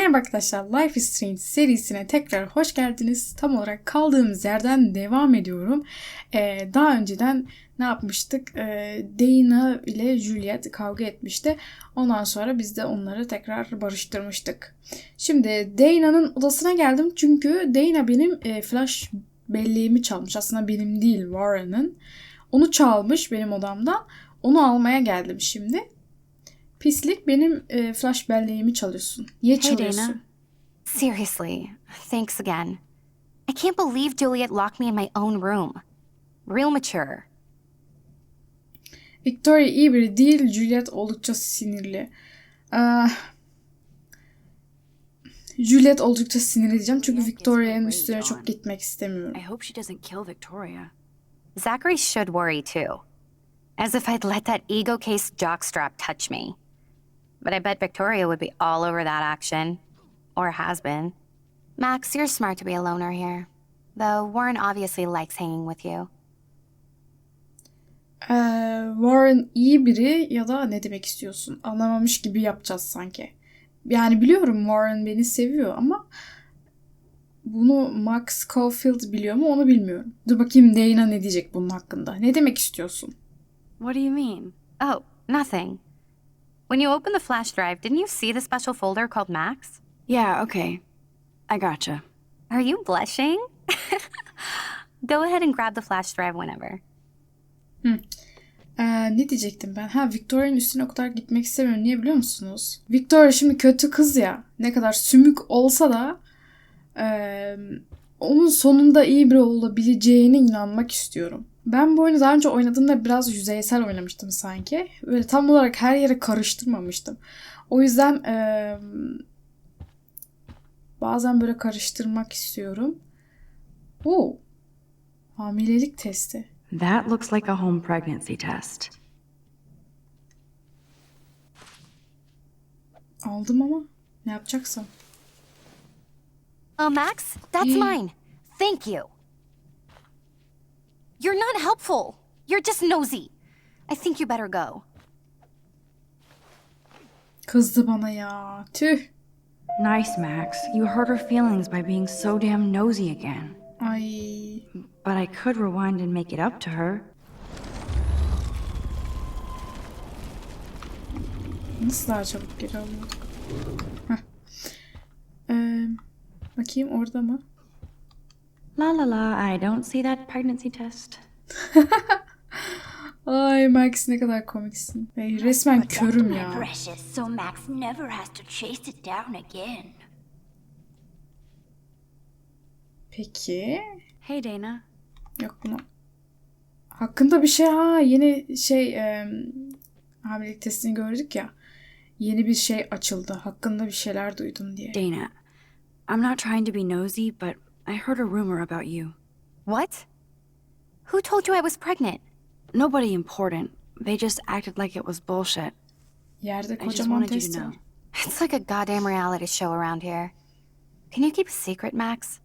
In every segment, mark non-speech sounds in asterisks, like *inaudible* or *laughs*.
Merhaba arkadaşlar, Life is Strange serisine tekrar hoş geldiniz. Tam olarak kaldığımız yerden devam ediyorum. Ee, daha önceden ne yapmıştık? Ee, Dana ile Juliet kavga etmişti. Ondan sonra biz de onları tekrar barıştırmıştık. Şimdi Dana'nın odasına geldim çünkü Dana benim e, flash belleğimi çalmış. Aslında benim değil Warren'ın. Onu çalmış benim odamdan. Onu almaya geldim şimdi. Pislik benim e, flash belleğimi çalıyorsun. Niye Hey, çalıyorsun? Dana. Seriously, thanks again. I can't believe Juliet locked me in my own room. Real mature. Victoria iyi biri değil. Juliet oldukça sinirli. Ee, Juliet oldukça sinirli diyeceğim. Çünkü Victoria'nın üstüne çok gitmek istemiyorum. I hope she doesn't kill Victoria. Zachary should worry too. As if I'd let that ego case jockstrap touch me. But I bet Victoria would be all over that action. Or has been. Max, you're smart to be a loner here. Though Warren obviously likes hanging with you. Ee, Warren iyi biri ya da ne demek istiyorsun? Anlamamış gibi yapacağız sanki. Yani biliyorum Warren beni seviyor ama bunu Max Caulfield biliyor mu onu bilmiyorum. Dur bakayım Dana ne diyecek bunun hakkında. Ne demek istiyorsun? What do you mean? Oh, nothing. When you opened the flash drive, didn't you see the special folder called Max? Yeah, okay. I gotcha. Are you blushing? *laughs* Go ahead and grab the flash drive whenever. Ee, ne diyecektim ben? Ha Victoria'nın üstüne o kadar gitmek istemiyorum. Niye biliyor musunuz? Victoria şimdi kötü kız ya. Ne kadar sümük olsa da eee, onun sonunda iyi biri olabileceğine inanmak istiyorum. Ben bu oyunu daha önce oynadığımda biraz yüzeysel oynamıştım sanki. Böyle tam olarak her yere karıştırmamıştım. O yüzden eee, bazen böyle karıştırmak istiyorum. Oo, hamilelik testi. That looks like a home pregnancy test. Aldım ama ne yapacaksam. Oh, Max, that's mine. Thank you. You're not helpful. You're just nosy. I think you better go. Kızdı bana ya. Tüh. Nice, Max. You hurt her feelings by being so damn nosy again. Ay. But I could rewind and make it up to her. Nasıl daha çabuk geri alıyor? Ee, bakayım orada mı? La la la, I don't see that pregnancy test. *laughs* Ay Max ne kadar komiksin. Ay, resmen körüm ya. Precious, so Max never has to chase it down again. Peki. Hey, Dana. Yok bunu. Hakkında bir şey ha yeni şey e, hamilelik testini gördük ya. Yeni bir şey açıldı. Hakkında bir şeyler duydum diye. Dana, I'm not trying to be nosy, but I heard a rumor about you. What? Who told you I was pregnant? Nobody important. They just acted like it was bullshit. Yerde I just wanted you to know. It's like a goddamn reality show around here. Can you keep a secret, Max?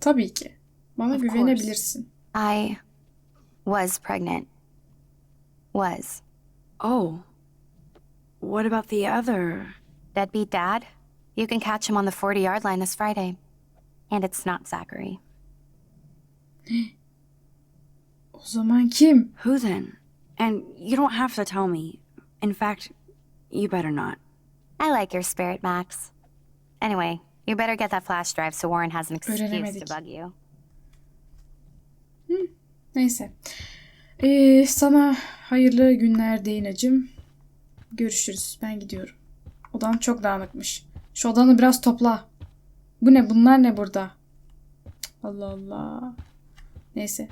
Tabii ki. Bana Of güvenebilirsin. I was pregnant. Was. Oh. What about the other? Deadbeat dad? You can catch him on the 40 yard line this Friday. And it's not Zachary. *gasps* O zaman kim? Who then? And you don't have to tell me. In fact, you better not. I like your spirit, Max. Anyway, you better get that flash drive so Warren has an excuse to bug you. Neyse. Ee, sana hayırlı günler Deyna'cığım. Görüşürüz. Ben gidiyorum. Odam çok dağınıkmış. Şu odanı biraz topla. Bu ne? Bunlar ne burada? Allah Allah. Neyse.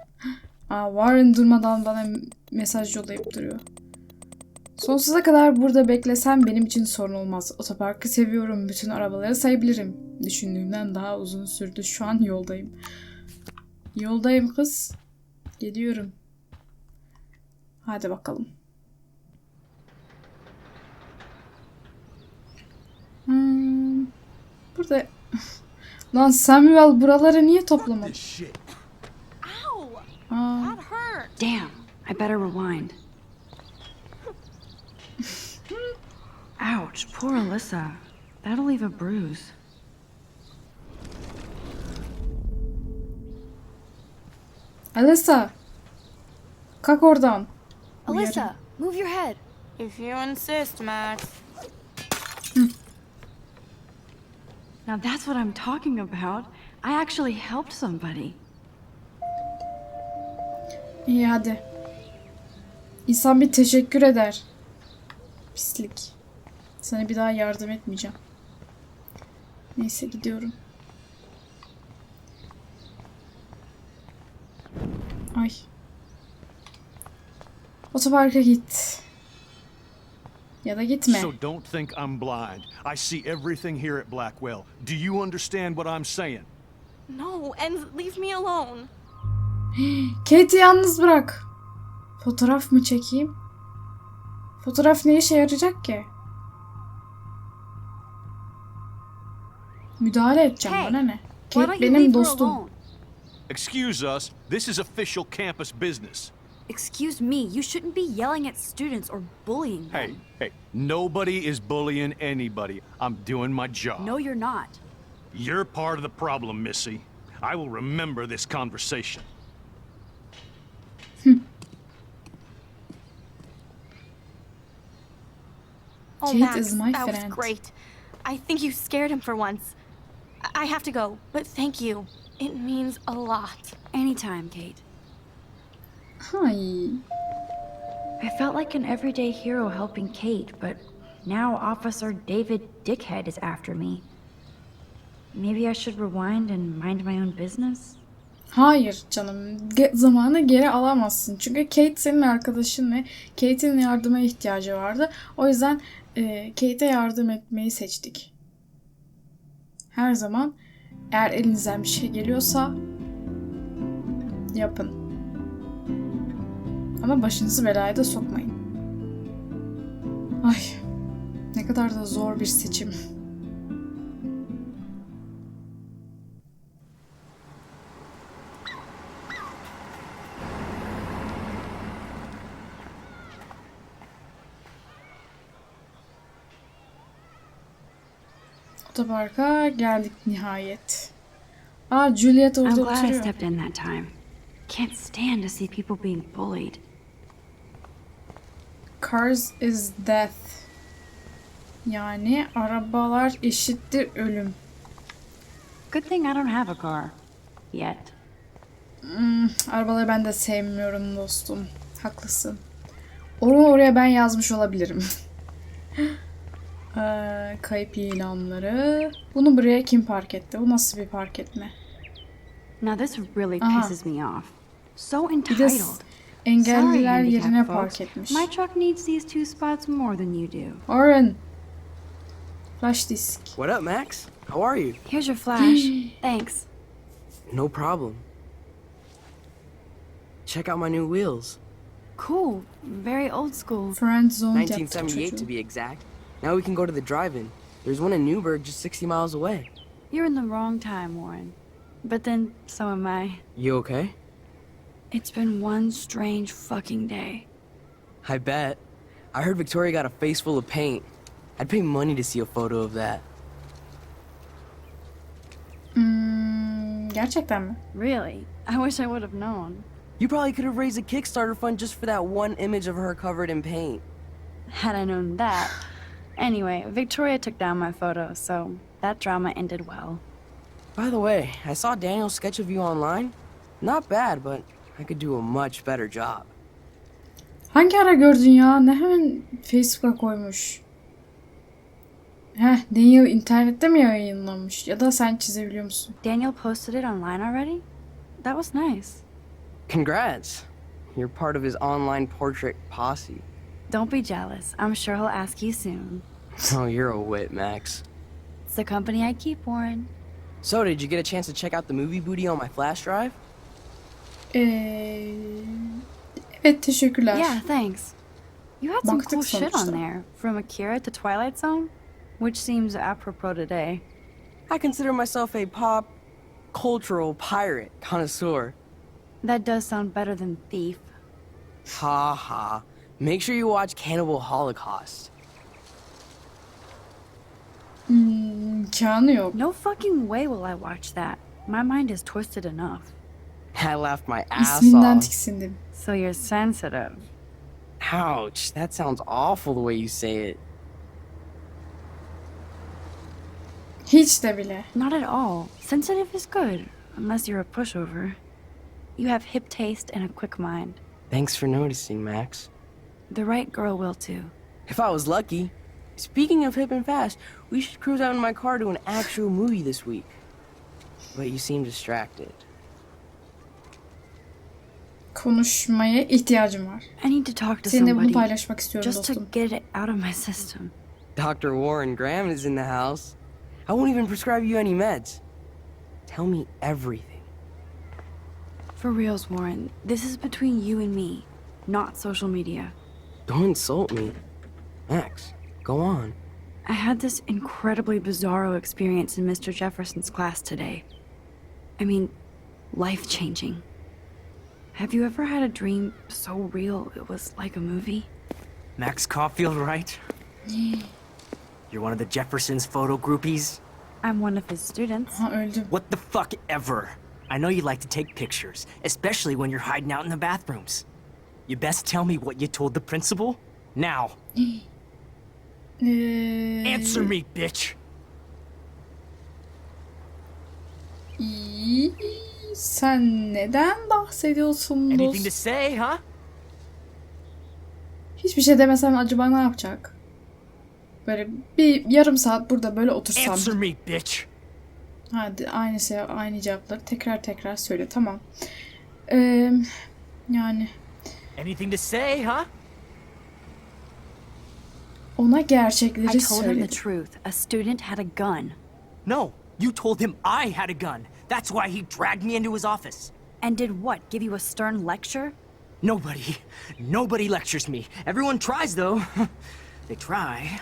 *laughs* Aa, Warren durmadan bana mesaj yollayıp duruyor. Sonsuza kadar burada beklesem benim için sorun olmaz. Otoparkı seviyorum. Bütün arabaları sayabilirim. Düşündüğümden daha uzun sürdü. Şu an yoldayım. Yoldayım kız. Geliyorum. Hadi bakalım. Hmm, burada... Lan Samuel buraları niye toplamadı? Aa, Damn, I better rewind. Ouch. Ouch, poor Alyssa. That'll leave a bruise. Alyssa. Kalk oradan. Alyssa, move your head. If you insist, Max. Now that's what I'm talking about. I actually helped somebody. İyi hadi. İnsan bir teşekkür eder. Pislik. Sana bir daha yardım etmeyeceğim. Neyse gidiyorum. Ay. Otoparka git. Ya da gitme. So don't think I'm blind. I see everything here at Blackwell. Do you understand what I'm saying? No, and leave me alone. *gasps* Kate'i yalnız bırak. Fotoğraf mı çekeyim? Fotoğraf ne işe yarayacak ki? Müdahale edeceğim Hey, bana ne? Kate benim dostum. Excuse us, this is official campus business. Excuse me, you shouldn't be yelling at students or bullying them. Hey, hey, nobody is bullying anybody. I'm doing my job. No, you're not. You're part of the problem, Missy. I will remember this conversation. Hmm. Oh, Kate Max, is my that friend. was great. I think you scared him for once. I I have to go, but thank you. It means a lot. Anytime, Kate. Hay. I felt like an everyday hero helping Kate, but now Officer David Dickhead is after me. Maybe I should rewind and mind my own business? Hayır canım. Ge- zamanı geri alamazsın. Çünkü Kate senin arkadaşın ve Kate'in yardıma ihtiyacı vardı. O yüzden e, Kate'e yardım etmeyi seçtik. Her zaman eğer elinizden bir şey geliyorsa yapın. Ama başınızı belaya da sokmayın. Ay ne kadar da zor bir seçim. Otoparka geldik nihayet. Aa Juliet I'm orada glad I oturuyor. stepped in that time. Can't stand to see people being bullied. Cars is death. Yani arabalar eşittir ölüm. Good thing I don't have a car. Yet. Arabaları ben de sevmiyorum dostum. Haklısın. Onu oraya ben yazmış olabilirim. *laughs* Ee, kayıp ilanları. Bunu buraya kim park etti? Bu nasıl bir park etme? Now this really pisses me off. So entitled. S- engelliler Sorry, yerine handicapped park folks. etmiş. My truck needs these two spots more than you do. Oren. Flash disk. What up, Max? How are you? Here's your flash. *gasps* Thanks. No problem. Check out my new wheels. Cool. Very old school. Friend zone 1978 to be exact. Now we can go to the drive-in. There's one in Newburgh just 60 miles away. You're in the wrong time, Warren. But then, so am I. You okay? It's been one strange fucking day. I bet. I heard Victoria got a face full of paint. I'd pay money to see a photo of that. Hmm, gerçekten mi? Really? I wish I would have known. You probably could have raised a Kickstarter fund just for that one image of her covered in paint. Had I known that. Anyway, Victoria took down my photo, so that drama ended well. By the way, I saw Daniel's sketch of you online. Not bad, but I could do a much better job. Hangi ara gördün ya? Ne hemen Facebook'a koymuş. Heh, Daniel internette mi yayınlamış? Ya da sen çizebiliyor musun? Daniel posted it online already? That was nice. Congrats! You're part of his online portrait posse. Don't be jealous. I'm sure he'll ask you soon. Oh, you're a wit, Max. It's the company I keep, Warren. So, did you get a chance to check out the movie booty on my flash drive? Ee, evet teşekkürler. Yeah, thanks. You had some Baktık cool shit on there, from Akira to Twilight Zone, which seems apropos today. I consider myself a pop cultural pirate connoisseur. That does sound better than thief. Ha ha. Make sure you watch Cannibal Holocaust. Hmm, imkanı yok. No fucking way will I watch that. My mind is twisted enough. I laughed my ass İsminden off. tiksindim. So you're sensitive. Ouch, that sounds awful the way you say it. Hiç de bile. Not at all. Sensitive is good, unless you're a pushover. You have hip taste and a quick mind. Thanks for noticing, Max. The right girl will too. If I was lucky. Speaking of hip and fast, we should cruise out in my car to an actual movie this week. But you seem distracted. Konuşmaya ihtiyacım var. I need to talk to Seninle bunu somebody paylaşmak istiyorum just to dostum. get it out of my system. Dr. Warren Graham is in the house. I won't even prescribe you any meds. Tell me everything. For reals, Warren, this is between you and me, not social media. Don't insult me. Max, go on. I had this incredibly bizarro experience in Mr. Jefferson's class today. I mean, life changing. Have you ever had a dream so real it was like a movie? Max Caulfield, right? *sighs* You're one of the Jefferson's photo groupies? I'm one of his students. What the fuck ever? I know you like to take pictures, especially when you're hiding out in the bathrooms. You best tell me what you told the principal? Now, *sighs* answer me, bitch! Sen neden bahsediyorsun Anything to dost? say, huh? Hiçbir şey demesem acaba ne yapacak? Böyle bir yarım saat burada böyle otursam. Answer me, bitch! Hadi aynı şey, aynı cevapları tekrar tekrar söyle. Tamam. Ee, yani Anything to say, huh? ona I gerçekleri told him the söyledim. truth. A student had a gun. No, you told him I had a gun. That's why he dragged me into his office. And did what? Give you a stern lecture? Nobody, nobody lectures me. Everyone tries, though. *laughs* they try.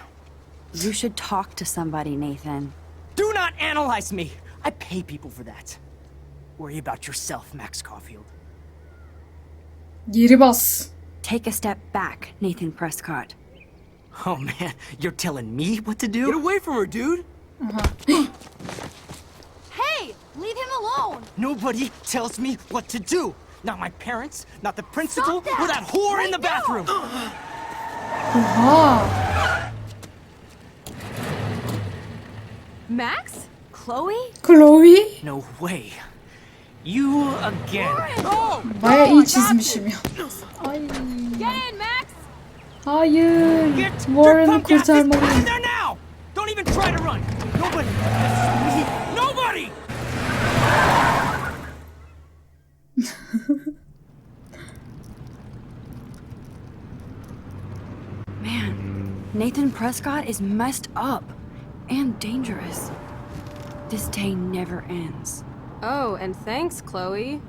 You should talk to somebody, Nathan. Do not analyze me. I pay people for that. Worry about yourself, Max Caulfield. Geri bas. Take a step back, Nathan Prescott. Oh man, you're telling me what to do? Get away from her, dude! Hey, leave him alone. Nobody tells me what to do. Not my parents, not the principal, that! or that whore in the Right now! bathroom. Oha. Max? Chloe? Chloe. No way. You again. Baya iyi çizmişim ya. Ay. Get in, Max! Hayır. Get your Warren'ı in kurtarmalıyım. there now! Don't even try to run. Nobody. Nobody. Man, Nathan Prescott is messed up and dangerous. This day never ends. Oh, and thanks, Chloe.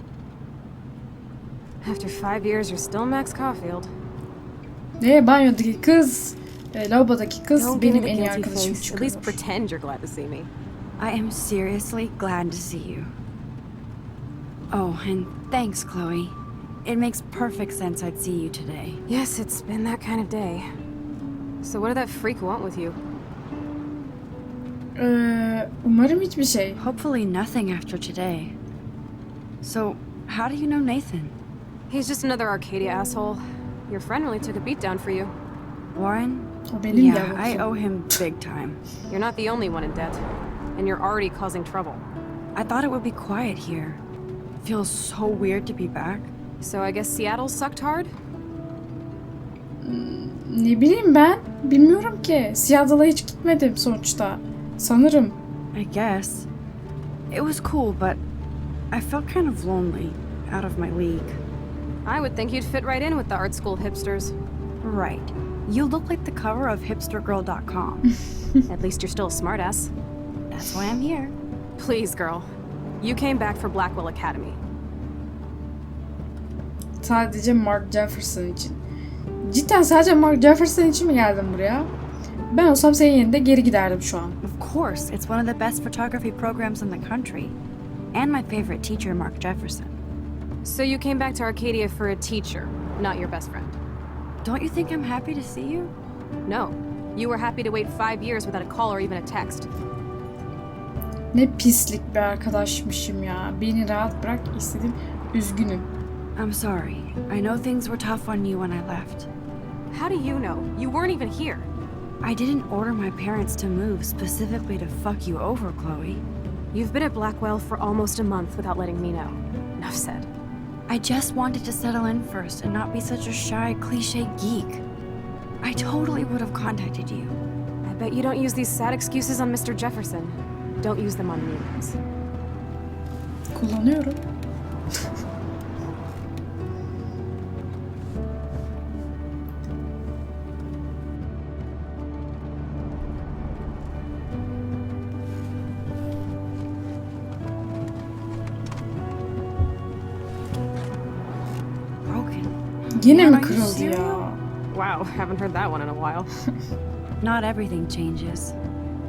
After five years, you're still Max Caulfield. Eh, ne banyodaki kız, e, eh, lavabodaki kız Don't give me benim the en iyi guilty arkadaşım face. At least çıkıyor. pretend you're glad to see me. I am seriously glad to see you. Oh, and thanks, Chloe. It makes perfect sense I'd see you today. Yes, it's been that kind of day. So what did that freak want with you? Ee, umarım hiçbir şey. Hopefully nothing after today. So, how do you know Nathan? He's just another Arcadia asshole. Your friend really took a beat down for you. Warren? Yeah. I owe him big time. You're not the only one in debt. And you're already causing trouble. I thought it would be quiet here. Feels so weird to be back. So I guess Seattle sucked hard? Ne bileyim ben? Bilmiyorum ki. Seattle'a hiç gitmedim sonuçta. Sanırım. I guess. It was cool, but I felt kind of lonely, out of my league. I would think you'd fit right in with the art school hipsters. Right. You look like the cover of hipstergirl.com. *laughs* At least you're still a smartass. That's why I'm here. Please, girl. You came back for Blackwell Academy. Sadece Mark Jefferson için. Cidden sadece Mark Jefferson için mi geldin buraya? Ben olsam senin yerinde geri giderdim şu an. Of course, it's one of the best photography programs in the country. And my favorite teacher, Mark Jefferson. So you came back to Arcadia for a teacher, not your best friend. Don't you think I'm happy to see you? No. You were happy to wait five years without a call or even a text. Ne pislik bir arkadaşmışım ya. Beni rahat bırak istedim. Üzgünüm. I'm sorry. I know things were tough on you when I left. How do you know? You weren't even here. I didn't order my parents to move specifically to fuck you over, Chloe. You've been at Blackwell for almost a month without letting me know. Enough said. I just wanted to settle in first and not be such a shy, cliche geek. I totally would have contacted you. I bet you don't use these sad excuses on Mr. Jefferson. Don't use them on me, Max. Kullanıyorum. Yine Man, mi you kırıldı ya? Wow, haven't heard that one in a while. *laughs* Not everything changes.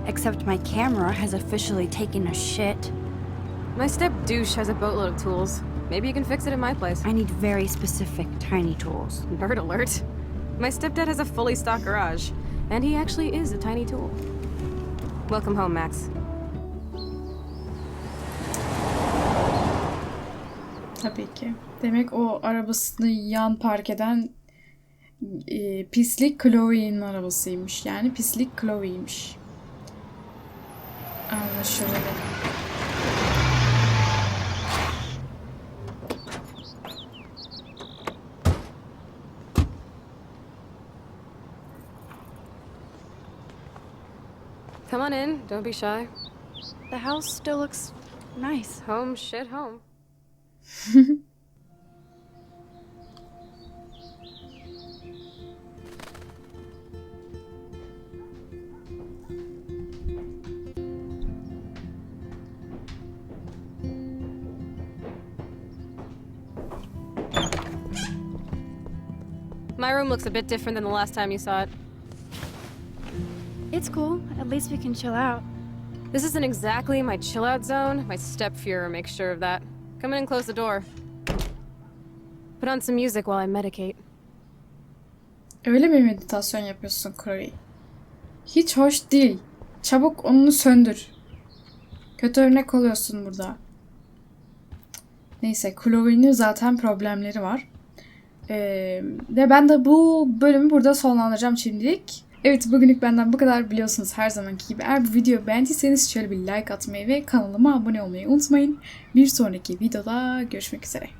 Except my camera has officially taken a shit. My step douche has a boatload of tools. Maybe you can fix it in my place. I need very specific tiny tools. Nerd alert. My stepdad has a fully stocked garage, and he actually is a tiny tool. Welcome home, Max. Tabii ki. Demek o arabasını yan park eden e, pislik Chloe'nin arabasıymış. Yani pislik Chloe'ymiş. Anlaşıldı. Come on in, don't be shy. The house still looks nice. Home, shit, home. *laughs* room looks a bit different than the last time you saw it. It's cool. At least we can chill out. This isn't exactly my chill out zone. My stepfuhrer makes sure of that. Come in and close the door. Put on some music while I medicate. Öyle mi meditasyon yapıyorsun Chloe? Hiç hoş değil. Çabuk onu söndür. Kötü örnek oluyorsun burada. Neyse Chloe'nin zaten problemleri var. Ve ben de bu bölümü burada sonlandıracağım şimdilik. Evet bugünlük benden bu kadar biliyorsunuz her zamanki gibi. Eğer bu videoyu beğendiyseniz şöyle bir like atmayı ve kanalıma abone olmayı unutmayın. Bir sonraki videoda görüşmek üzere.